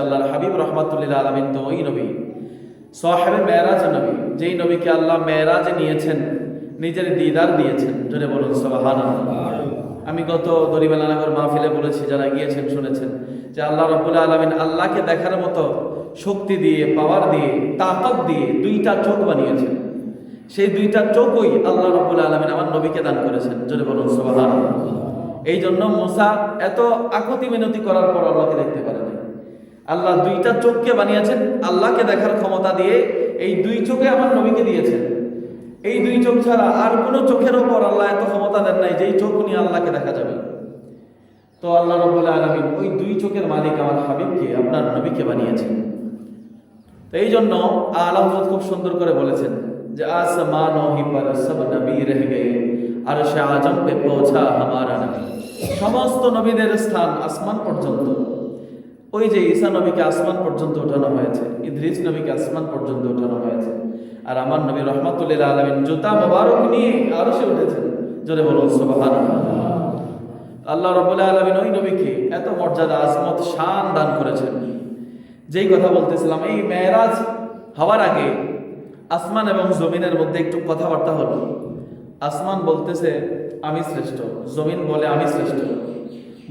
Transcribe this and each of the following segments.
আল্লাহর হাবিব রহমাতুল্লিল আলমিন তো ওই নবী। সাহেবে মেয়েরাজ নবী। যেই নবীকে আল্লাহ মেয়েরাজে নিয়েছেন নিজের দিদার দিয়েছেন জোরে বলুন সবাহান আমি গত দরিবেলানগর মাহফিলে বলেছি যারা গিয়েছেন শুনেছেন যে আল্লাহ রব্বুল আলমিন আল্লাহকে দেখার মতো শক্তি দিয়ে পাওয়ার দিয়ে তাকত দিয়ে দুইটা চোখ বানিয়েছেন। সেই দুইটা চোখই আল্লাহ রব্বুল আলমিন আমার নবীকে দান করেছেন জোরে বলুন সবাহান এই জন্য মোসা এত আকতি মিনতি করার পর আল্লাহকে দেখতে পারেনি। আল্লাহ দুইটা চোখকে বানিয়েছেন, আল্লাহকে দেখার ক্ষমতা দিয়ে এই দুই চোখে আমার নবীকে দিয়েছেন। এই দুই চোখ ছাড়া আর কোনো চোখের ওপর আল্লাহ এত ক্ষমতা দেন নাই যেই চোখ নিয়ে আল্লাহকে দেখা যাবে। তো আল্লাহ রব্বুল আলমিন ওই দুই চোখের মালিক আমার হাবিবকে, আপনার নবীকে বানিয়েছেন। তো এই জন্য আল্লাহ খুব সুন্দর করে বলেছেন যে, আসমান গয়ে, আরশ আজম পে পৌঁছা হামারা সমস্ত নবীদের স্থান আসমান পর্যন্ত। ওই যে ঈসা নবীকে আসমান পর্যন্ত ওঠানো হয়েছে, ইদ্রিস নবীকে আসমান পর্যন্ত ওঠানো হয়েছে। আর আমার নবী রহমাতুল্লিল আলমিন জুতা মোবারক নিয়ে আরও সে উঠেছেন। জোরে বলুন সুবাহান আল্লাহ রবুল্লাহ আলমিন ওই নবীকে এত মর্যাদা, আজমত, শান দান করেছেন। যেই কথা বলতেছিলাম, এই মেয়েরাজ হওয়ার আগে আসমান এবং জমিনের মধ্যে একটু কথাবার্তা হলো। আসমান বলতেছে, আমি শ্রেষ্ঠ। জমিন বলে, আমি শ্রেষ্ঠ।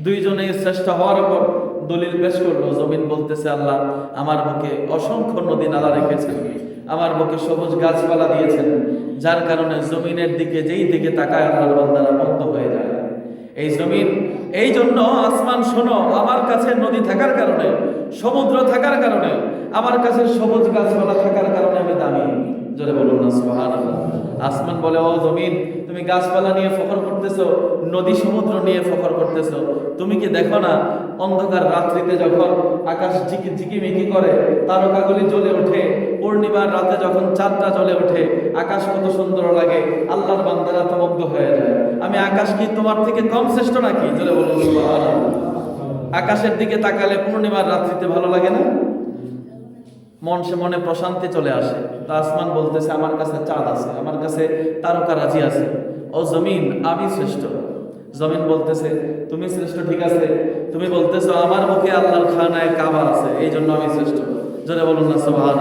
দুইজনে শ্রেষ্ঠ হওয়ার পর দলিল পেশ করল, জমিন বলতেছে, আল্লাহ, আমার বুকে অসংখ্য নদী নালা রেখেছেন। আমার বুকে সবুজ গাছপালা দিয়েছেন। যার কারণে জমিনের দিকে যেই দিকে তাকায় আল্লাহর বান্দারা বন্ধ হয়ে যায়। এই জমিন, এই জন্য আসমান শোনো, আমার কাছে নদী থাকার কারণে, সমুদ্র থাকার কারণে, আমার কাছে সবুজ গাছপালা থাকার কারণে আমি দামি। জোরে বলুন না সুবহান আসমান বলে, ও জমিন তুমি গাছপালা নিয়ে ফখর করতেছো, নদী সমুদ্র নিয়ে ফখর করতেছো, তুমি কি দেখো না, অন্ধকার রাত্রিতে যখন আকাশ ঝিকি ঝিকিমিকি করে, তারকাগুলি জ্বলে ওঠে, পূর্ণিমার রাতে যখন চাঁদটা জ্বলে ওঠে, আকাশ কত সুন্দর লাগে, আল্লাহর বান্দারা তো মুগ্ধ হয়ে যায়। আমি আকাশ কি তোমার থেকে কম শ্রেষ্ঠ নাকি? জোরে বলুন আকাশের দিকে তাকালে পূর্ণিমার রাত্রিতে ভালো লাগে না? মন সে মনে প্রশান্তি চলে আসে। তা আসমান বলতেছে, আমার কাছে চাঁদ আছে, আমার কাছে তারকা রাজি আছে। ও জমিন, আমি শ্রেষ্ঠ। জমিন বলতেছে, তুমি শ্রেষ্ঠ, ঠিক আছে। তুমি বলতেছো, আমার মুখে আল্লাহর খানায় কাবা আছে এই জন্য আমি শ্রেষ্ঠ। জোরে বলুন না সোহান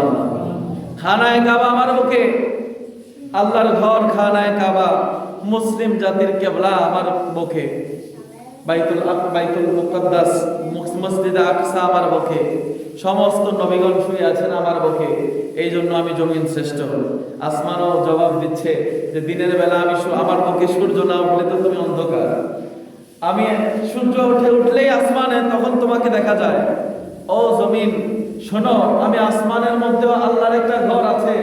খানায় কাবা আমার মুখে, আল্লাহর ঘর, খানায় কাবা, মুসলিম জাতির কেবলা আমার মুখে। বাইতুল বাইতুল মুকদ্দাস, মসজিদ আকসা আমার বুকে সমস্ত নবীগণ শুয়ে আছেন আমার বুকে। এই জন্য আমি জমিন শ্রেষ্ঠ। আসমানও জবাব দিচ্ছে যে দিনের বেলা আমি আমার বুকে সূর্য না উঠলে তো তুমি অন্ধকার। আমি সূর্য উঠে উঠলেই আসমানে তখন তোমাকে দেখা যায়। ও জমিন, শোনো, আমি আসমানের মধ্যেও আল্লাহর একটা ঘর আছে।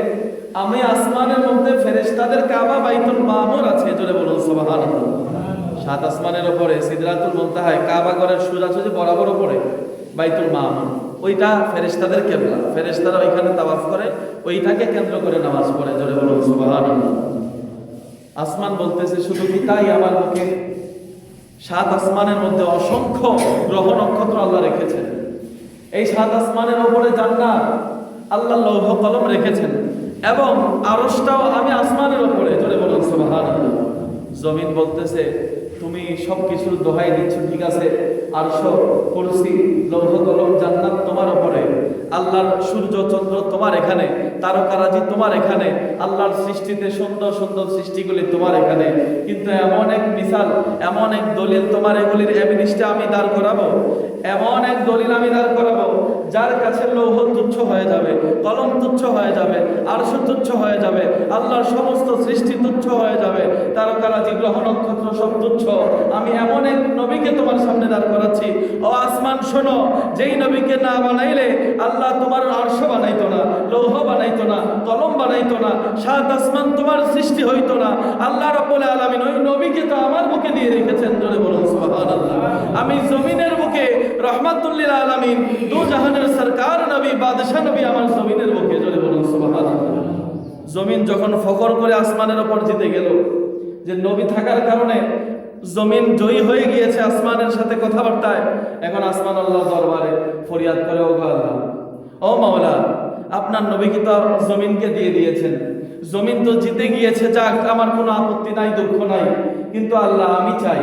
আমি আসমানের মধ্যে ফেরেশতাদের কাবা, বাইতুল মামুর আছে, জোরে বলুন, সুবহানাল্লাহ। সাত আসমানের ওপরে সিদরাতুল মুনতাহায়, কাবা ঘরের সোজাসুজি বরাবর ওপরে বাইতুল মামুন ওইটা ফেরেশতাদের কেবলা। ফেরেশতারা ওইখানে তাওয়াফ করে, ওইটাকে কেন্দ্র করে নামাজ পড়ে, জোরে বলুন, সুবহানাল্লাহ। আসমান বলতেছে, শুধু কি তাই আমার মুখে? সাত আসমানের মধ্যে অসংখ্য গ্রহ নক্ষত্র আল্লাহ রেখেছেন। এই সাত আসমানের ওপরে জান্নাত আল্লাহ লৌহ কলম রেখেছেন এবং আরশটাও আমি আসমানের ওপরে জোরে বলুন, সুবহানাল্লাহ। জমিন বলতেছে তুমি সব কিছুর দোহাই দিচ্ছ, ঠিক আছে? আরশ কুরসি লৌহ কলম, জান্নাত তোমার ওপরে আল্লাহর সূর্য, চন্দ্র তোমার এখানে, তারকারাজি তোমার এখানে, আল্লাহর সৃষ্টিতে সুন্দর সুন্দর সৃষ্টিগুলি তোমার এখানে। কিন্তু এমন এক মিসাল, এমন এক দলিল তোমার এগুলির এভিনিস্টে আমি দাঁড় করাবো? এমন এক দলিল আমি দাঁড় করাবো যার কাছে লৌহ তুচ্ছ হয়ে যাবে, কলম তুচ্ছ হয়ে যাবে, আরশ তুচ্ছ হয়ে যাবে, আল্লাহর সমস্ত সৃষ্টি তুচ্ছ হয়ে যাবে, তারকারাজি, গ্রহ নক্ষত্র সব তুচ্ছ। আমি এমন এক নবীকে তোমার সামনে দাঁড় করাচ্ছি। ও আসমান, শোনো, যেই নবীকে না বানাইলে আল্লাহ তোমার আরশ বানাইতো না, লৌহ বানাইতো না, কলম বানাইতো না, সাত আসমান তোমার সৃষ্টি হইতো না। আল্লাহ রব্বুল আলামিন ওই নবীকে তো আমার বুকে দিয়ে রেখেছেন, জোরে বলুন সুবহানাল্লাহ। আমি বুকে রহমাতুল্লিল আলামিন, দু জাহানের সরকার নবী, বাদশাহ নবী আমার জমিনের বুকে জোরে বলুন, সুবহানাল্লাহ। জমিন যখন ফখর করে আসমানের ওপর জিতে গেল, যে নবী থাকার কারণে জমিন জয়ী হয়ে গিয়েছে আসমানের সাথে কথাবার্তায়, এখন আসমান আল্লাহ দরবারে ফরিয়াদ করে ও আল্লাহ। ও মাওলা, আপনার নবীকে তো জমিনকে দিয়ে দিয়েছেন? জমিন তো জিতে গিয়েছে, যাক, আমার কোনো আপত্তি নাই, দুঃখ নাই, কিন্তু আল্লাহ আমি চাই।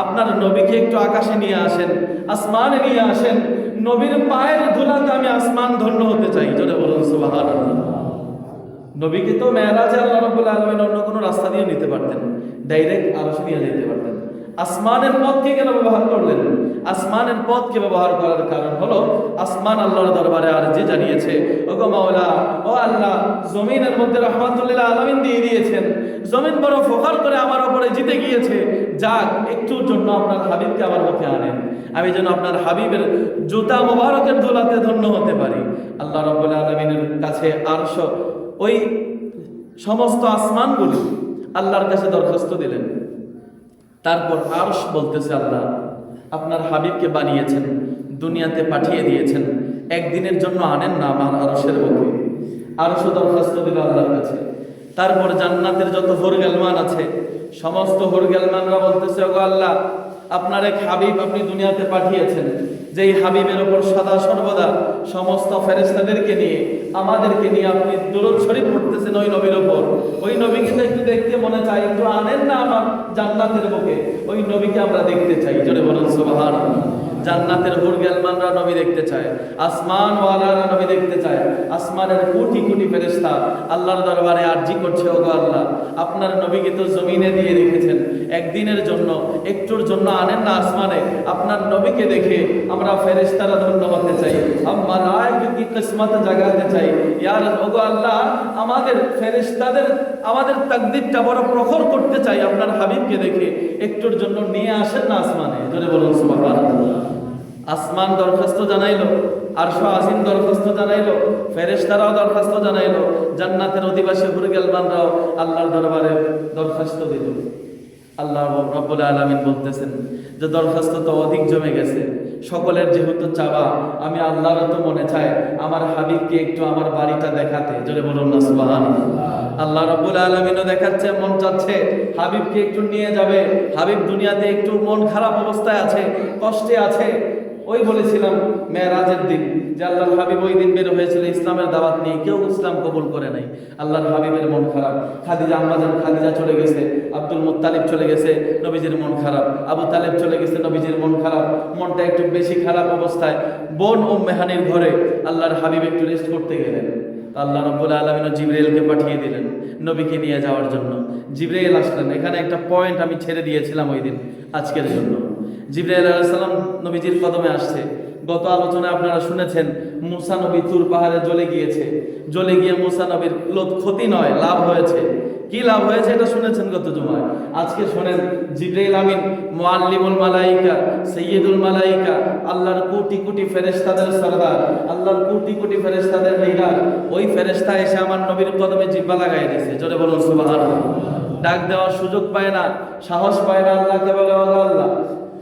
আপনার নবীকে একটু আকাশে নিয়ে আসেন, আসমানে নিয়ে আসেন। নবীর পায়ের ধুলাতে আমি আসমান ধন্য হতে চাই যেটা বলুন সুবাহান নবীকে তো মেয়েরাজে আল্লাহ রব্বুল আলমের অন্য কোনো রাস্তা দিয়ে নিতে পারতেন ডাইরেক্ট আলোচনা নিয়ে যেতে পারতেন। আসমানের পথকে কেন ব্যবহার করলেন? আসমানের পথকে ব্যবহার করার কারণ হলো আসমান আল্লাহর দরবারে আর যে জানিয়েছে। ও গো মাওলা, ও আল্লাহ, জমিনের মধ্যে রহমাতুল্লিল আলামিন দিয়ে দিয়েছেন। জমিন বড় ফোকার করে আমার উপরে জিতে গিয়েছে। যাক, একটুর জন্য আপনার হাবিবকে আমার মুখে আনেন। আমি যেন আপনার হাবিবের জুতা মোবারকের দোলাতে ধন্য হতে পারি। আল্লাহ রব্বুল আলমিনের কাছে আরশ, ওই সমস্ত আসমানগুলি আল্লাহর কাছে দরখাস্ত দিলেন। তারপর আরশ বলতেছে আল্লাহ আপনার হাবিবকে বানিয়েছেন, দুনিয়াতে পাঠিয়ে দিয়েছেন, একদিনের জন্য আনেন না আমার আরশের মুখে আরসও দরখাস্ত দিল আল্লাহর কাছে। তারপর জান্নাতের যত হরগেলমান আছে, সমস্ত হরগেলমানরা বলতেছে, ওগো আল্লাহ আপনার এক হাবিব আপনি দুনিয়াতে পাঠিয়েছেন। যেই হাবিবের ওপর সদা সর্বদা সমস্ত ফেরেস্তাদেরকে নিয়ে, আমাদেরকে নিয়ে আপনি দুরুদ শরীফ পড়তেছেন ওই নবীর ওপর। ওই নবীকে তো একটু দেখতে মনে চাই একটু আনেন না আমার জান্নাতের বুকে। ওই নবীকে আমরা দেখতে চাই। জোরে বলেন সুবহান জান্নাতের হুরগেলমানরা নবী দেখতে চায় আসমান ওয়ালারা নবী দেখতে চায়, আসমানের কোটি কোটি ফেরেশতা আল্লাহর দরবারে আরজি করছে, ওগো আল্লাহ, আপনার নবীকে তো জমিনে দিয়ে রেখেছেন, একদিনের জন্য, একটুর জন্য আনেন না আসমানে, আপনার নবীকে দেখে আমরা ফেরেশতারা ধন্য হতে চাই আম্মা কি কিসমত জাগাতে চাই ইয়ার ওগো আল্লাহ, আমাদের ফেরেশতাদের, আমাদের তাকদীরটা বড় প্রখর করতে চাই, আপনার হাবিবকে দেখে, একটুর জন্য নিয়ে আসেন না আসমানে ধরে বলুন সুবহানাল্লাহ। আসমান দরখাস্ত জানাইলো আর আসিন দরখাস্ত জানাইলো, ফেরেশতারাও দরখাস্ত জানাইলো, জান্নাতের অধিবাসী হুরগেলমানরাও আল্লাহর দরবারে দরখাস্ত দিল। আল্লাহ রব্বুল আলামিন বলতেছেন যে দরখাস্ত তো অধিক জমে গেছে, সকলের যেহেতু চাওয়া, আমি আল্লাহর তো মনে চায় আমার হাবিবকে একটু আমার বাড়িটা দেখাতে, জোরে বলুন না সুবহান আল্লাহ রব্বুল আলামিনও দেখাচ্ছে, মন চাচ্ছে, হাবিবকে একটু নিয়ে যাবে, হাবিব দুনিয়াতে একটু মন খারাপ অবস্থায় আছে, কষ্টে আছে ওই বলেছিলাম, মেয়েরাজের দিন, যে আল্লাহর হাবিব ওই দিন বের হয়েছিল, ইসলামের দাওয়াত নিয়ে কেউ ইসলাম কবুল করে নাই। আল্লাহর হাবিবের মন খারাপ, খাদিজা আম্মাজান খাদিজা চলে গেছে, আব্দুল মুত্তালিব চলে গেছে, নবীজির মন খারাপ, আবু তালেব চলে গেছে, নবীজির মন খারাপ, মনটা একটু বেশি খারাপ অবস্থায়, বোন ও মেহানির ঘরে আল্লাহর হাবিব একটু রেস্ট করতে গেলেন। আল্লাহ রব্বুল আলমিন জিবরাইলকে পাঠিয়ে দিলেন, নবীকে নিয়ে যাওয়ার জন্য। জিবরাইল আসলেন, এখানে একটা পয়েন্ট আমি ছেড়ে দিয়েছিলাম ওই দিন। আজকের জন্য। জিবরাইল আলাইসাল্লাম নবীজির কদমে আসছে। গত আলোচনায় আপনারা শুনেছেন, মুসা নবী তুর পাহাড়ে জ্বলে গিয়েছে। জ্বলে গিয়ে মুসা নবীর ক্ষতি নয়, লাভ হয়েছে। কি লাভ হয়েছে এটা শুনেছেন গত জুমায়? আজকে শোনেন, জিব্রাইল আমিন, মুআল্লিমুল মালাইকা, সাইয়্যিদুল মালাইকা, আল্লাহর কোটি কোটি ফেরেশতাদের সরদার, আল্লাহর কোটি কোটি ফেরেশতাদের লিডার, ওই ফেরেশতা এসে আমার নবীর কদমে জিব্বা লাগাই দিয়েছে। জোরে বলুন সুবহানাল্লাহ। ডাক দেওয়ার সুযোগ পায় না, সাহস পায় না আল্লাহকে বলে আল্লাহ,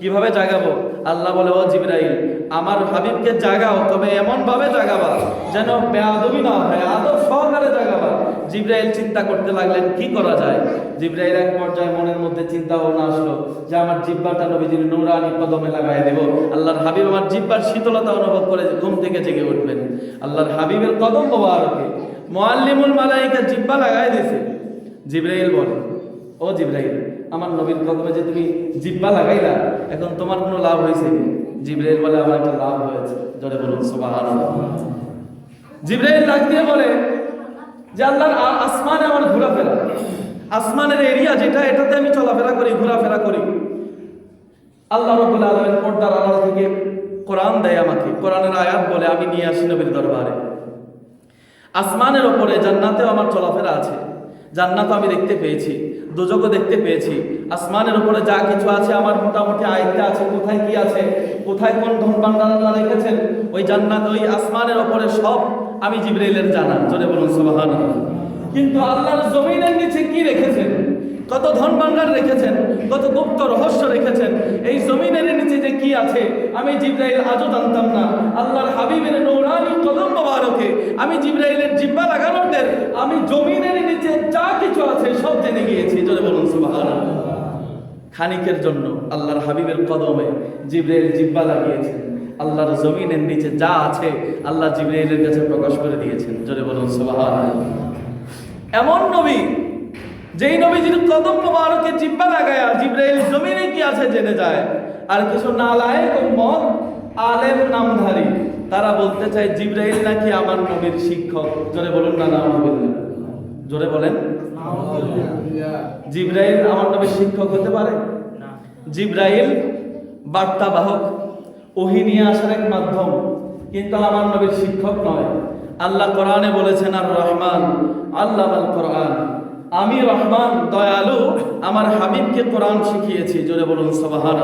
কীভাবে জাগাবো? আল্লাহ বলে, ও জিব্রাইল, আমার হাবিবকে জাগাও, তবে এমন ভাবে জাগাবা যেন বেয়াদবি না হয়, আদব সহকারে জাগাবা। জিব্রাইল চিন্তা করতে লাগলেন, কি করা যায়? জিব্রাইল এক পর্যায়ে মনের মধ্যে চিন্তা ভাবনা আসলো যে, আমার জিব্বাটা নবীজির নুরানি কদমে লাগাই দেব। আল্লাহর হাবিব আমার জিব্বার শীতলতা অনুভব করে ঘুম থেকে জেগে উঠবেন আল্লাহর হাবিবের কদম মোবারকে মুআল্লিমুল মালাইকা জিব্বা লাগাই দিয়েছে জিব্রাইল বলে ও জিব্রাইল, আমার নবীর কদমে যে তুমি জিব্বা লাগাইলা, এখন তোমার কোনো লাভ হয়েছে কি? জিব্রাইল বলে, আমার একটা লাভ হয়েছে। জোরে বলুন, সুবহানাল্লাহ। জিব্রাইল ডাক দিয়ে বলে যে, আল্লাহর আসমানে আমার ঘোরাফেরা। আসমানের এরিয়া যেটা, এটাতে আমি চলাফেরা করি, ঘোরাফেরা করি। আল্লাহ রবুল আলমের পর্দার আড়াল থেকে কোরআন দেয় আমাকে। কোরআনের আয়াত বলে, আমি নিয়ে আসি নবীর দরবারে। আসমানের ওপরে জান্নাতেও আমার চলাফেরা আছে। জান্নাতও আমি দেখতে পেয়েছি। দুজকও দেখতে পেয়েছি। আসমানের উপরে যা কিছু আছে, আমার মোটামুটি আয়ত্তে আছে, কোথায় কি আছে, কোথায় কোন ধূমপান আল্লাহ রেখেছেন, ওই জান্নাত, ওই আসমানের ওপরে সব আমি জিব্রাইলের জানা জোরে বলুন সুবহান কিন্তু আল্লাহর জমিনের নিচে কি রেখেছেন? কত ধন ভান্ডার রেখেছেন, কত গুপ্ত রহস্য রেখেছেন, এই জমিনের নিচে যে কি আছে, আমি জিব্রাইল আজও জানতাম না। আল্লাহর হাবিবের নৌরানি কদম মোবারকে আমি জিব্রাইলের জিব্বা লাগানোদের আমি জমিনের নিচে যা কিছু আছে সব জেনে গিয়েছি। জোরে বলুন, সুবহানাল্লাহ। খানিকের জন্য আল্লাহর হাবিবের কদমে জিব্রাইল জিব্বা লাগিয়েছেন। আল্লাহর জমিনের নিচে যা আছে আল্লাহ জিব্রাইলের কাছে প্রকাশ করে দিয়েছেন। জোরে বলুন, সুবহানাল্লাহ। এমন নবী যেই নবীজির কদম মোবারকে জিব্বা লাগায়া জিব্রাইল জমিনে কি আছে জেনে যায়? আর কিছু না লায় মত আলেম নামধারী, তারা বলতে চায় জিব্রাইল নাকি আমার নবীর শিক্ষক। জোরে বলুন না না জোরে বলেন। জিব্রাইল আমার নবীর শিক্ষক হতে পারে? জিব্রাইল বার্তাবাহক, ওহি নিয়ে আসার এক মাধ্যম, কিন্তু আমার নবীর শিক্ষক নয়। আল্লাহ কোরআনে বলেছেন, আর রহমান, আল্লাহ আল কোরআন। আমি রহমান, দয়ালু, আমার হাবিবকে কোরআন শিখিয়েছি, জোরে বলুন সবাহান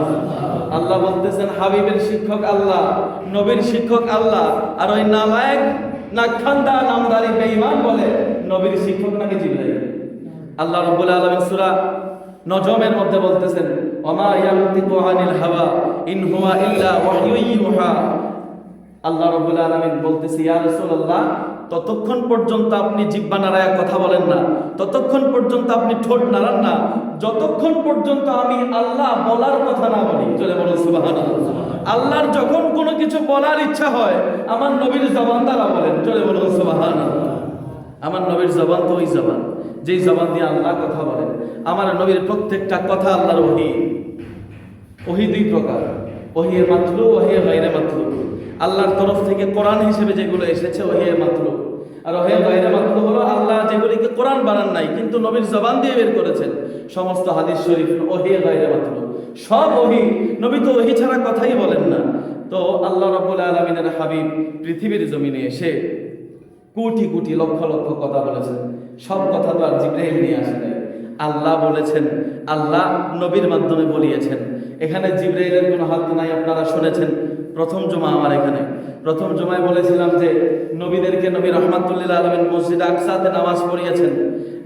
আল্লাহ বলতেছেন, হাবিবের শিক্ষক আল্লাহ, নবীর শিক্ষক আল্লাহ। আর ওই নালায়ক নাখান্দা নামদারি বেঈমান বলে, নবীর শিক্ষক নাকি জিব্রাইল? আল্লাহ রাব্বুল আলামিন সূরা নজমের মধ্যে বলতেছেন, ওমা ইয়ান্তিকু আনিল হাওয়া, ইন হুয়া ইল্লা ওয়াহয়ু আল্লাহ রাব্বুল আলামিন বলতেছে, ইয়া রাসূলুল্লাহ ততক্ষণ পর্যন্ত আপনি জিহ্বা নাড়ায় কথা বলেন না। ততক্ষণ পর্যন্ত আপনি ঠোঁট নাড়ান না। যতক্ষণ পর্যন্ত আমি আল্লাহ বলার কথা না বলি চলে বলুন সুবহানাল্লাহ। আল্লাহর যখন কোনো কিছু বলার ইচ্ছা হয়, আমার নবীর জবান দ্বারা বলেন চলে বলুন সুবহানাল্লাহ। আমার নবীর জবান তো ওই জবান, যেই জবান দিয়ে আল্লাহ কথা বলেন। আমার নবীর প্রত্যেকটা কথা আল্লাহর ওহি। ওহি দুই প্রকার। ওহিয়ে মাতলু ওহিয়ে গাইরে মাতলু। আল্লাহর তরফ থেকে কোরআন হিসেবে যেগুলো এসেছে ওহিয়ে মাতলু। আর ওহে গাইরে মাতলু হলো আল্লাহ যেগুলিকে কোরআন বানান নাই, কিন্তু নবীর জবান দিয়ে বের করেছেন। সমস্ত হাদিস শরীফ ওহিয়ে গাইরে মাতলু। সব ওহি, নবী তো ওহি ছাড়া কথাই বলেন না। তো আল্লাহ রাব্বুল আলামিনের হাবিব পৃথিবীর জমিনে এসে কোটি কোটি লক্ষ লক্ষ কথা বলেছেন। সব কথা তো আর জিব্রাইল নিয়ে আসে নাই। আল্লাহ বলেছেন, আল্লাহ নবীর মাধ্যমে বলিয়েছেন। এখানে জিব্রাইলের কোনো হাত নাই, আপনারা শুনেছেন। প্রথম জমা আমার এখানে। প্রথম জমায় বলেছিলাম যে, নবীদেরকে নবী রহমাতুল্লিল আলমিন মসজিদ আকসাতে নামাজ পড়িয়েছেন।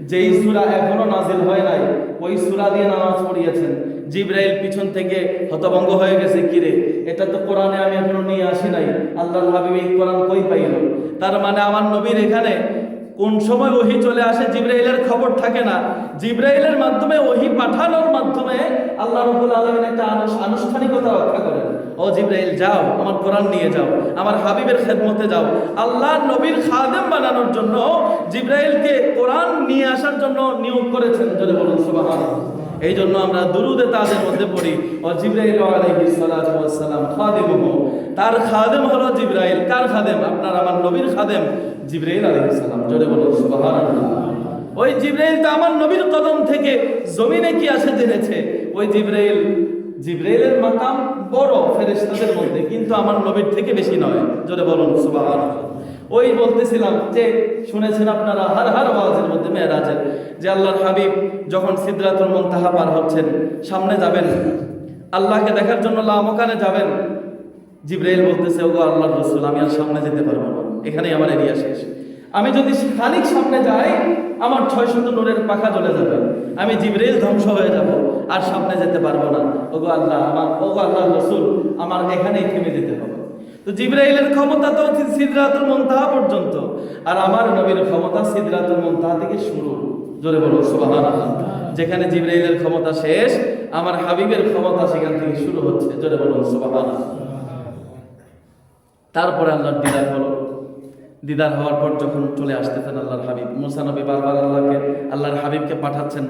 যেই সূরা এখনও নাজিল হয় নাই, ওই সুরা দিয়ে নামাজ পড়িয়েছেন। জিব্রাইল পিছন থেকে হতভঙ্গ হয়ে গেছে কিরে এটা তো কোরআনে আমি এখনও নিয়ে আসি নাই। আল্লাহ হাবিব এই কোরআন কই পাইল? তার মানে আমার নবীর এখানে কোন সময় ওহি চলে আসে জিব্রাইলের খবর থাকে না। জিব্রাইলের মাধ্যমে ওহি পাঠানোর মাধ্যমে আল্লাহ রবুল আলমিন একটা আনুষ্ঠানিকতা রক্ষা করেন। ও জিব্রাইল, যাও, আমার কোরআন নিয়ে যাও, আমার হাবিবের খেদমতে যাও। আল্লাহ নবীর খাদেম বানানোর জন্য জিব্রাইলকে কোরআন নিয়ে আসার জন্য নিয়োগ করেছেন যদি বলুন, সুবহানাল্লাহ। এই জন্য আমরা দুরুদে তাদের মধ্যে পড়ি, ও জিব্রাইল সালাম খাদিমুহু। তার খাদেম হলো জিব্রাইল, কার খাদেম? আপনার আমার নবীর খাদেম, জিব্রাইল আলাইহিস সালাম, জোরে বলুন, সুবহানাল্লাহ। ওই জিব্রাইল তো আমার নবীর কদম থেকে জমিনে কি আসে জেনেছে? ওই জিব্রাইল, জিব্রাইলের মাকাম বড় ফেরেশতাদের মধ্যে, কিন্তু আমার নবীর থেকে বেশি নয়। জোরে বলুন, সুবহানাল্লাহ। ওই বলতেছিলাম যে, শুনেছেন আপনারা হার হার আওয়াজের মধ্যে মেয়েরাজের, যে আল্লাহর হাবিব যখন সিদ্ধাতুল মুনতাহা পার হচ্ছেন, সামনে যাবেন, আল্লাহকে দেখার জন্য লামকানে যাবেন, জিব্রাইল বলতেছে, ওগো আল্লাহর রসুল, আমি আর সামনে যেতে পারব না। এখানেই আমার এরিয়া শেষ। আমি যদি খানিক সামনে যাই, আমার ছয় শত নূরের পাখা চলে যাবে। আমি জিব্রাইল ধ্বংস হয়ে যাব। আর সামনে যেতে পারব না। ওগো আল্লাহ, আমার, ওগো আল্লাহ রসুল, আমার এখানেই থেমে যেতে হবে। তো জিব্রাইলের ক্ষমতা তো সিদরাতুল মুনতাহা পর্যন্ত। আর আমার নবীর ক্ষমতা সিদরাতুল মুনতাহা থেকে শুরু। জোরে বলো, সুবহানাল্লাহ। যেখানে জিব্রাইলের ক্ষমতা শেষ, আমার হাবিবের ক্ষমতা সেখান থেকে শুরু হচ্ছে। জোরে বলুন সুবহানাল্লাহ। তারপরে আল্লাহর দিদার হলো। দিদার হওয়ার পর যখন চলে আসতেছেন আল্লাহর হাবিব, মুসা নবী বারবার আল্লাহকে, আল্লাহর হাবিবকে পাঠাচ্ছেন।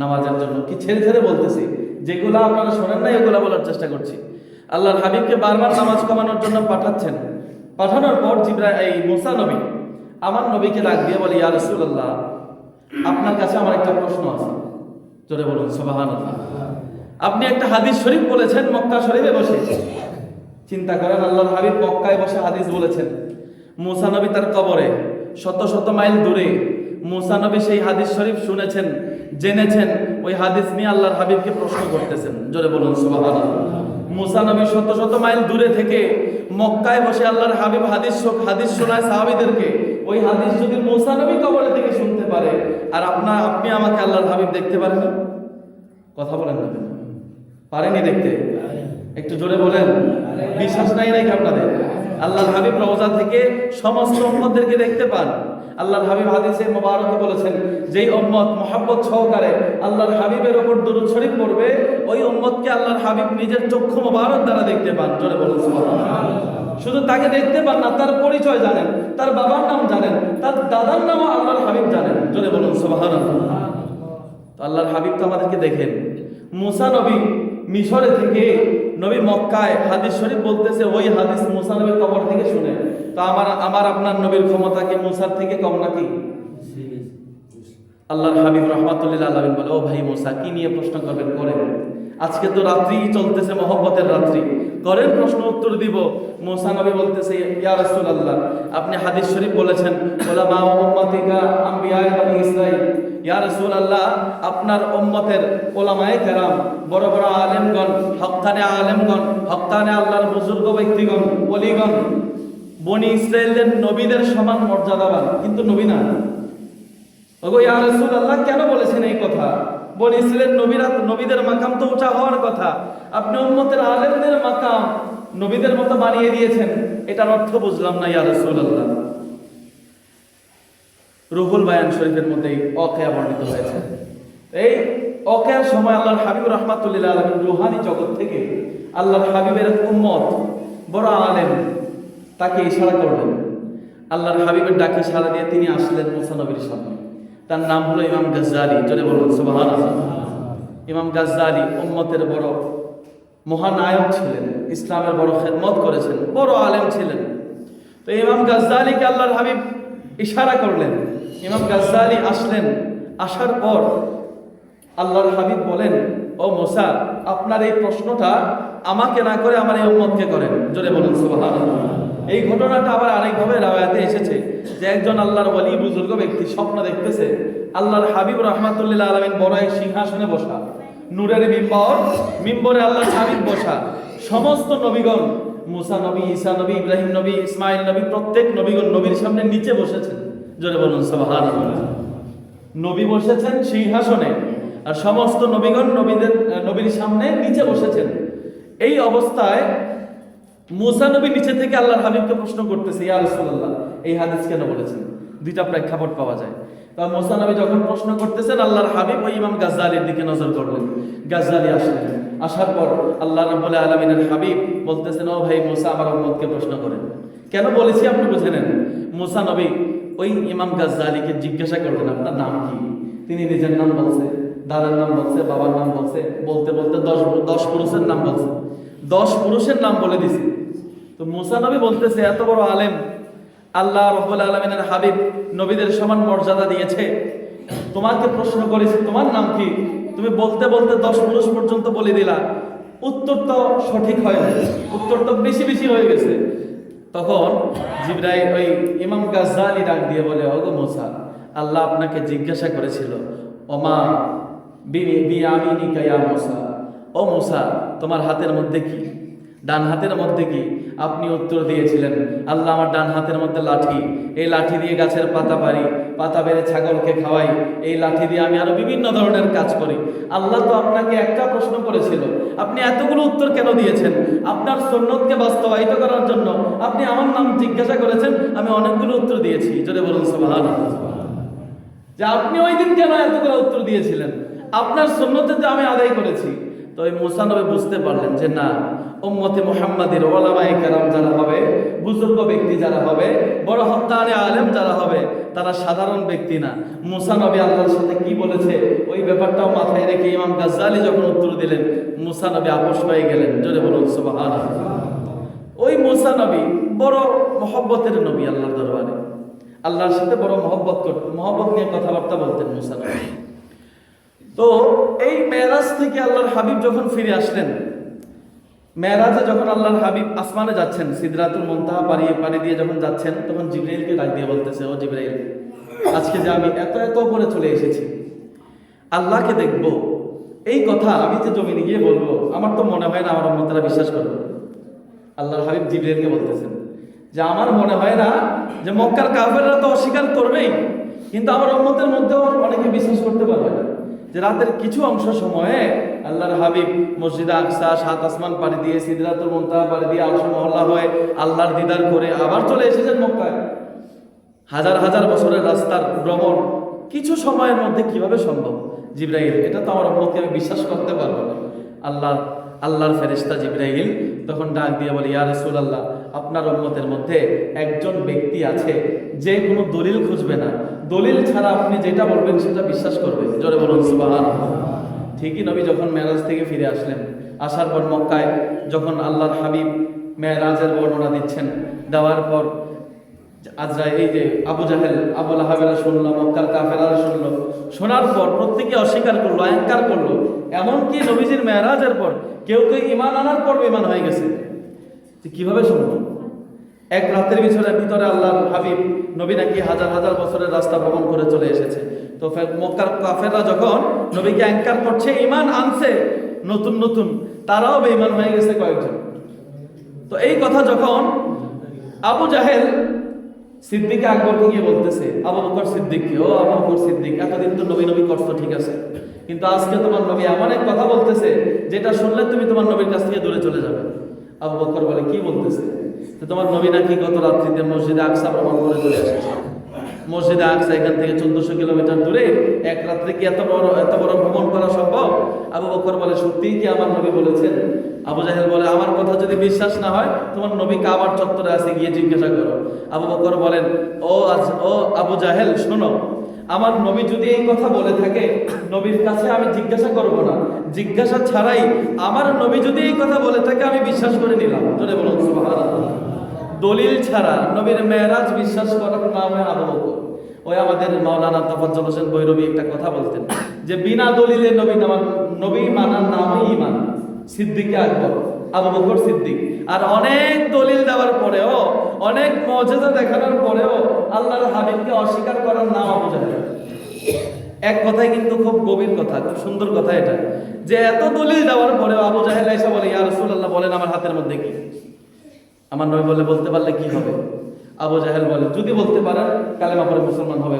নামাজের জন্য কি ছেড়ে ছেড়ে বলতেছি? যেগুলো আপনারা শোনেন না এগুলো বলার চেষ্টা করছি। আল্লাহর হাবিবকে বারবার নামাজ কমানোর জন্য পাঠাচ্ছেন। পাঠানোর পর জিব্রা এই মুসা নবী, আমার নবীকে ডাক দিয়ে বলে, ইয়া রাসূলুল্লাহ, আপনার কাছে আমার একটা প্রশ্ন আছে। জোরে বলুন, সুবহানাল্লাহ। আপনি একটা হাদিস শরীফ বলেছেন, মক্কা শরীফে বসে। চিন্তা করেন, আল্লাহর হাবিব মক্কায় বসে হাদিস বলেছেন। মুসা নবী তার কবরে শত শত মাইল দূরে মুসা নবী সেই হাদিস শরীফ শুনেছেন, জেনেছেন, ওই হাদিস নিয়ে আল্লাহর হাবিবকে প্রশ্ন করতেছেন। জোরে বলুন, সুবহানাল্লাহ। মুসা নবী শত শত মাইল দূরে থেকে মক্কায় বসে আল্লাহর হাবিব হাদিস হাদিস শোনায় সাহাবীদেরকে, ওই হাদিস যদি মুসা নবী কবরে থেকে শুনতে পারে, আর আপনার আপনি আমাকে আল্লাহর হাবিব দেখতে পারেন কথা বলেন না পারেনি দেখতে? একটু জোরে বলেন। বিশ্বাস নাই নাকি আপনাদের? আল্লাহর হাবিব রওজা থেকে সমস্ত উম্মতদেরকে দেখতে পান। আল্লাহর হাবিব হাদিসে মোবারকে বলেছেন, যেই উম্মত মোহাব্বত সহকারে আল্লাহর হাবিবের ওপর দুরূদ শরীফ পড়বে, ওই উম্মতকে আল্লাহর হাবিব নিজের চক্ষু মোবারক দ্বারা দেখতে পান। জোরে বলুন। শুধু তাকে দেখতে পান না, তার পরিচয় জানেন, তার বাবার নাম জানেন, তার দাদার নামও আল্লাহর হাবিব জানেন। জোরে বলুন, সুবহানাল্লাহ। আল্লাহর হাবিব তো আমাদেরকে দেখেন। মুসা নবী মিশরে থেকে নবী মক্কায় হাদিস শরীফ বলতেছে, ওই হাদিস মুসা নবীর কবর থেকে শুনে। তো আমার আমার আপনার নবীর ক্ষমতা কি মুসার থেকে কম নাকি? আল্লাহর হাবিব রহমাতুল্লাহ আলমিন বলে, ও ভাই মুসা, কি নিয়ে প্রশ্ন করবেন? করেন। আজকে তো রাত্রি চলতেছে, মহব্বতের রাত্রি। করেন প্রশ্ন উত্তর দিব। মুসা নবী বলতেছে, ইয়া রাসূলুল্লাহ, আপনি হাদিস শরীফ বলেছেন, ওলামা উম্মতিকা আম্বিয়া ইসরাইল ইয়া রাসূলুল্লাহ, আপনার উম্মতের ওলামায়ে কেরাম, বড় বড় আলেমগণ, হক্কানে আলেমগণ, হক্কানে আল্লাহর বুজুর্গ ব্যক্তিগণ, ওলিগণ, বনি ইসরায়েলদের নবীদের সমান মর্যাদাবান, কিন্তু নবী না। ওগো, ইয়া রাসূলুল্লাহ, কেন বলেছেন এই কথা? বনি ইসরায়েলের নবীরা, নবীদের মাকাম তো উঁচা হওয়ার কথা। আপনি উম্মতের আলেমদের মাকাম নবীদের মতো বানিয়ে দিয়েছেন, এটার অর্থ বুঝলাম না, ইয়া রাসূলুল্লাহ। রুহুল বায়ান শরীফের মধ্যে অকেয়া বর্ণিত হয়েছে। এই অকেয়ার সময় আল্লাহর হাবিব রহমাতুল্লিল্লাহ আলমিন রুহানি জগৎ থেকে আল্লাহর হাবিবের উম্মত বড় আলেম তাকে ইশারা করলেন। আল্লাহর হাবিবের ডাকে সাড়া দিয়ে তিনি আসলেন মুসা নবীর সামনে। তার নাম হলো ইমাম গাজ্জালি। চলে বলুন সুবাহান ইমাম গাজ্জালি উম্মতের বড় মহানায়ক ছিলেন, ইসলামের বড় খেদমত করেছেন, বড় আলেম ছিলেন। তো ইমাম গাজ্জালিকে আল্লাহর হাবিব ইশারা করলেন। ইমাম গাজ্জালি আসলেন। আসার পর আল্লাহর হাবিব বলেন, ও মোসা, আপনার এই প্রশ্নটা আমাকে না করে আমার এই উম্মতকে করেন। জোরে বলুন, সুবহানাল্লাহ। এই ঘটনাটা আবার আরেকভাবে রাওয়ায়াতে এসেছে যে একজন আল্লাহর ওয়ালি, বুজুর্গ ব্যক্তি স্বপ্ন দেখতেছে, আল্লাহর হাবিব রহমাতুল্লাহ আলমিন বড় এক সিংহাসনে বসা, নূরের মিম্বর, মিম্বরে আল্লাহর হাবিব বসা, সমস্ত নবীগণ মুসা নবী, ঈসা নবী, ইব্রাহিম নবী ইসমাইল নবী, প্রত্যেক নবীগণ নবীর সামনে নিচে বসেছেন। জোরে বলুন নবী বসেছেন সিংহাসনে, আর সমস্ত নবীগণ নবীদের নবীর সামনে নিচে বসেছেন। এই অবস্থায় মুসা নবী নিচে থেকে আল্লাহর হাবিবকে প্রশ্ন করতেছে, ইয়া রাসূলুল্লাহ, এই হাদিস কেন বলেছেন? দুইটা প্রেক্ষাপট পাওয়া যায়। তা মুসা নবী যখন প্রশ্ন করতেছেন, আল্লাহর হাবিব ওই ইমাম গাজ্জালির দিকে নজর করলেন। গাজ্জালি আসলেন। আসার পর আল্লাহ রাব্বুল আলামিনের হাবিব বলতেছেন, ও ভাই মুসা, আমার উম্মতকে প্রশ্ন করেন। কেন বলেছি আপনি বুঝে নেন মুসা নবী ওই ইমাম গাজ্জালিকে জিজ্ঞাসা করলেন, আপনার নাম কি? তিনি নিজের নাম বলছে, দাদার নাম বলছে, বাবার নাম বলছে, বলতে বলতে দশ দশ পুরুষের নাম বলছে। দশ পুরুষের নাম বলে দিছে। তো মুসা নবী বলতেছে, এত বড় আলেম আল্লাহ রব্বুল আলমিনের হাবিব নবীদের সমান মর্যাদা দিয়েছে। তোমাকে প্রশ্ন করেছে, তোমার নাম কি? তুমি বলতে বলতে দশ পুরুষ পর্যন্ত বলে দিলা। উত্তর তো সঠিক হয় উত্তর তো বেশি বেশি হয়ে গেছে। তখন জিব্রাই ওই ইমাম গাজ্জালি ডাক দিয়ে বলে, ওগো মুসা, আল্লাহ আপনাকে জিজ্ঞাসা করেছিল, ওমা বিয়ামিনিকা ইয়া মুসা? ও মুসা, তোমার হাতের মধ্যে কি? ডান হাতের মধ্যে কি? আপনি উত্তর দিয়েছিলেন, আল্লাহ আমার ডান হাতের মধ্যে লাঠি, এই লাঠি দিয়ে গাছের পাতা পারি পাতা বেড়ে ছাগলকে খাওয়াই, এই লাঠি দিয়ে আমি আরও বিভিন্ন ধরনের কাজ করি। আল্লাহ তো আপনাকে একটা প্রশ্ন করেছিল, আপনি এতগুলো উত্তর কেন দিয়েছেন? আপনার সুন্নতকে বাস্তবায়িত করার জন্য আপনি আমার নাম জিজ্ঞাসা করেছেন, আমি অনেকগুলো উত্তর দিয়েছি। যদি বলুন, সুবহানাল্লাহ। যে আপনি ওই দিন কেন এতগুলো উত্তর দিয়েছিলেন? আপনার সুন্নতে যে আমি আদায় করেছি। তো ওই মুসানবে বুঝতে পারলেন যে না, উম্মতে মোহাম্মদের ওলামায়ে কেরাম যারা হবে, বুজুর্গ ব্যক্তি যারা হবে, বড় হত্যারে আলেম যারা হবে, তারা সাধারণ ব্যক্তি না। মুসা নবী আল্লাহর সাথে কি বলেছে? ওই ব্যাপারটাও মাথায় রেখে ইমাম গাজ্জালি যখন উত্তর দিলেন মুসা নবী আপোষ হয়ে গেলেন। জোরে বলুন, সুবহানাল্লাহ। ওই মুসা নবী বড় মহব্বতের নবী আল্লাহর দরবারে। আল্লাহর সাথে বড় মহব্বত করতেন মহব্বত নিয়ে কথাবার্তা বলতেন মুসা নবী তো এই মেরাজ থেকে আল্লাহর হাবিব যখন ফিরে আসলেন মেরাজে যখন আল্লাহর হাবিব আসমানে যাচ্ছেন, সিদরাতুল মন্তাহা পাড়িয়ে পাড়ি দিয়ে যখন যাচ্ছেন, তখন জিব্রাইলকে ডাক দিয়ে বলতেছে, ও জিব্রাইল, আজকে যে আমি এত এত করে চলে এসেছি, আল্লাহকে দেখব। এই কথা আমি যে জমিনে গিয়ে বলব, আমার তো মনে হয় না আমার মতারা বিশ্বাস করবে। আল্লাহর হাবিব জিব্রাইলকে বলতেছেন যে, আমার মনে হয় না যে মক্কার কাফেররা তো অস্বীকার করবেই, কিন্তু আমার উম্মতের মধ্যেও অনেকে বিশ্বাস করতে পারবে না। যে রাতের কিছু অংশ সময়ে আল্লাহর হাবিব মসজিদ আকসা, সাত আসমান পাড়ি দিয়ে, সিদরাতুল মুনতাহা পাড়ি দিয়ে আলসা মহল্লা হয়ে আল্লাহর দিদার করে আবার চলে এসেছেন মক্কায়। হাজার হাজার বছরের রাস্তার ভ্রমণ কিছু সময়ের মধ্যে কীভাবে সম্ভব? জিব্রাইল, এটা তো আমার উম্মতকে আমি বিশ্বাস করতে পারব না। আল্লাহ, আল্লাহর ফেরেশতা জিব্রাইল তখন ডাক দিয়ে বলে, ইয়া রসুল আল্লাহ আপনার উম্মতের মধ্যে একজন ব্যক্তি আছে, যে কোনো দলিল খুঁজবে না। দলিল ছাড়া আপনি যেটা বলবেন সেটা বিশ্বাস করবে জোরে বলুন, সুবহানাল্লাহ। ঠিকই নবী যখন মেরাজ থেকে ফিরে আসলেন, আসার পর মক্কায় যখন আল্লাহর হাবিব মেয়েরাজের বর্ণনা দিচ্ছেন, দেওয়ার পর আজরা এই যে আবু জাহেল আবুল আহাবেলা শুনলো, মক্কার কাফেলারা শুনলো, শোনার পর প্রত্যেকে অস্বীকার করল, অহংকার করল। এমনকি নবীজির মেয়েরাজের পর কেউ কেউ ইমান আনার পর ইমান হয়ে গেছে। কীভাবে শুনব? এক রাতের ভিতরে ভিতরে আল্লাহর হাবিব নবী নাকি হাজার হাজার বছরের রাস্তা ভ্রমণ করে চলে এসেছে। তো মক্কার কাফেররা যখন নবীকে অ্যাঙ্কার করছে ইমান আনছে, নতুন নতুন, তারাও বেঈমান হয়ে গেছে কয়েকজন। তো এই কথা যখন আবু জাহেল সিদ্দিকে আকবরকে গিয়ে বলতেছে, আবু বকর সিদ্দিককে ও, আবু বকর সিদ্দিক, এতদিন তো নবী নবী করছ, ঠিক আছে। কিন্তু আজকে তোমার নবী এমন এক কথা বলতেছে, যেটা শুনলে তুমি তোমার নবীর কাছ থেকে দূরে চলে যাবে। আবু বকর বলে, কি বলতেছে? তোমার নবী নাকি গত রাত্রিতে মসজিদে আকসা ভ্রমণ করে চলে এসেছে মসজিদে আকসা এখান থেকে চোদ্দশো কিলোমিটার দূরে এক রাত্রে কি এত বড় এত বড় ভ্রমণ করা সম্ভব? আবু বকর বলে, সত্যিই কি আমার নবী বলেছেন। আবু জাহেল বলে, আমার কথা যদি বিশ্বাস না হয়, তোমার নবী কাবার চত্বরে আছে, গিয়ে জিজ্ঞাসা করো। আবু বকর বলেন, ও আজ- ও আবু জাহেল, শোনো আমার নবী যদি এই কথা বলে থাকে, নবীর কাছে আমি জিজ্ঞাসা করব না। জিজ্ঞাসা ছাড়াই আমার নবী যদি এই কথা বলে থাকে, আমি বিশ্বাস করে নিলাম। জোরে বলুন দলিল ছাড়া নবীর মেয়েরাজ বিশ্বাস করার নাম হয় আবু ওই আমাদের মাওলানা তাফাজ্জল হোসেন বৈরবী একটা কথা বলতেন যে, বিনা দলিলে নবী নামান নবী মানার নামই ইমান সিদ্দিকে আকবর, আবু বকর সিদ্দিক। আর অনেক দলিল দেওয়ার পরেও অনেক মর্যাদা দেখানোর পরেও আল্লাহর হাবিবকে অস্বীকার করার নাম জাহেল এক কথায় কিন্তু খুব গভীর কথা, খুব সুন্দর কথা এটা। যে এত দলিল দেওয়ার পরেও আবু জাহেল এসে বলে, ইয়া রাসূলুল্লাহ, বলেন আমার হাতের মধ্যে কি? আমার নবী বলে বলতে পারলে কি হবে? আবু জাহেল বলে, যদি বলতে পারেন, কালেমা পরে মুসলমান হবে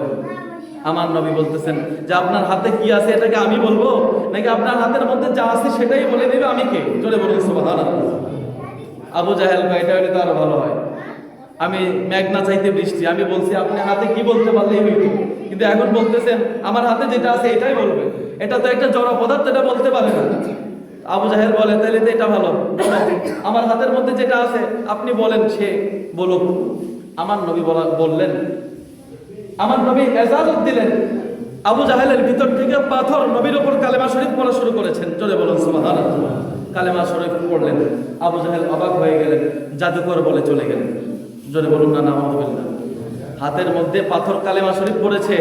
আমার নবী বলতেছেন, যে আপনার হাতে কি আছে এটাকে আমি বলব? নাকি আপনার হাতের মধ্যে যা আছে সেটাই বলে দেবে? আমি কে? জোরে বলুন সুবহানাল্লাহ। আবু জাহেল কয়, এটা হলে তো আরও ভালো হয়। আমি মেঘনা চাইতে বৃষ্টি, আমি বলছি, আপনি হাতে কি বলতে পারলেই হইতো কিন্তু এখন বলতেছেন, আমার হাতে যেটা আছে এটাই বলবে। এটা তো একটা জড় পদার্থ, এটা বলতে পারে না। আবু জাহেল বলে তাহলে তো এটা ভালো। আমার হাতের মধ্যে যেটা আছে, আপনি বলেন, সে বলুক। আমার নবী বলা, বললেন, আমার নবী এজাজত দিলেন। আবু জাহেলের ভিতর থেকে পাথর নবীর ওপর কালেমা শরীফ পড়া শুরু করেছেন। চলে বলুন, সুবহানাল্লাহ। কালেমা শরীফ পড়লেন। আবু জাহেল অবাক হয়ে গেলেন, জাদুকর বলে চলে গেলেন। জোরে বলুন না নামাজুবিল্লাহ হাতের মধ্যে পাথর কালেমা শরীফ পড়েছে,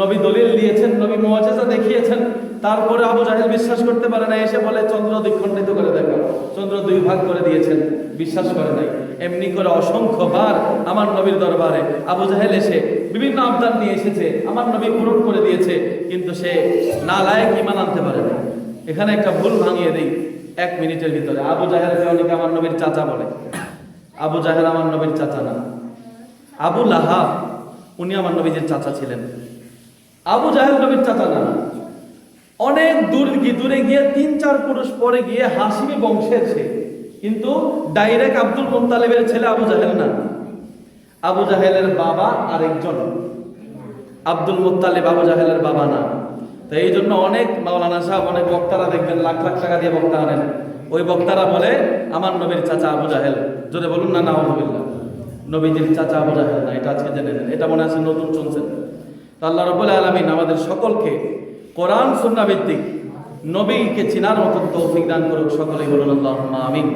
নবী দলিল দিয়েছেন, নবী মুআজিজা দেখিয়েছেন। তারপরে আবু জাহেল বিশ্বাস করতে পারে না এসে বলে, চন্দ্র দ্বিখণ্ডিত করে দেখো চন্দ্র দুই ভাগ করে দিয়েছেন, বিশ্বাস করে নাই। এমনি করে অসংখ্য বার আমার নবীর দরবারে আবু জাহেল এসে বিভিন্ন আবদার নিয়ে এসেছে, আমার নবী পূরণ করে দিয়েছে, কিন্তু সে না লায়ক ইমান আনতে পারে না এখানে একটা ভুল ভাঙিয়ে দেই, এক মিনিটের ভিতরে। আবু জাহেলকে অনেকে আমার নবীর চাচা বলে আবু জাহেল আমার নবীর চাচা না। আবু লাহাব, উনি আমার নবীজির চাচা ছিলেন। আবু জাহেল নবীর চাচা না। অনেক দূর দূরে গিয়ে তিন চার পুরুষ পরে গিয়ে হাসিমি বংশের সে। কিন্তু ডাইরেক্ট আব্দুল মুত্তালিবের ছেলে আবু জাহেল না। আবু জাহেলের বাবা আরেকজন। আব্দুল মুত্তালিব আবু জাহেলের বাবা না। তো এই জন্য অনেক মাওলানা সাহেব, অনেক বক্তারা দেখবেন, লাখ লাখ টাকা দিয়ে বক্তা আনেন। ওই বক্তারা বলে, আমার নবীর চাচা আবু জাহেল। যদি বলুন না না আলহামদুলিল্লাহ নবীজির চাচা আবু জাহেল না, এটা আজকে জেনে নেন। এটা মনে আছে নতুন শুনছেন আল্লাহ রবুল আলমিন আমাদের সকলকে কোরআন সুন্না ভিত্তিক নবীকে চিনার মতন তৌফিক দান করুক। সকলেই বলুন আল্লাহ আমিন।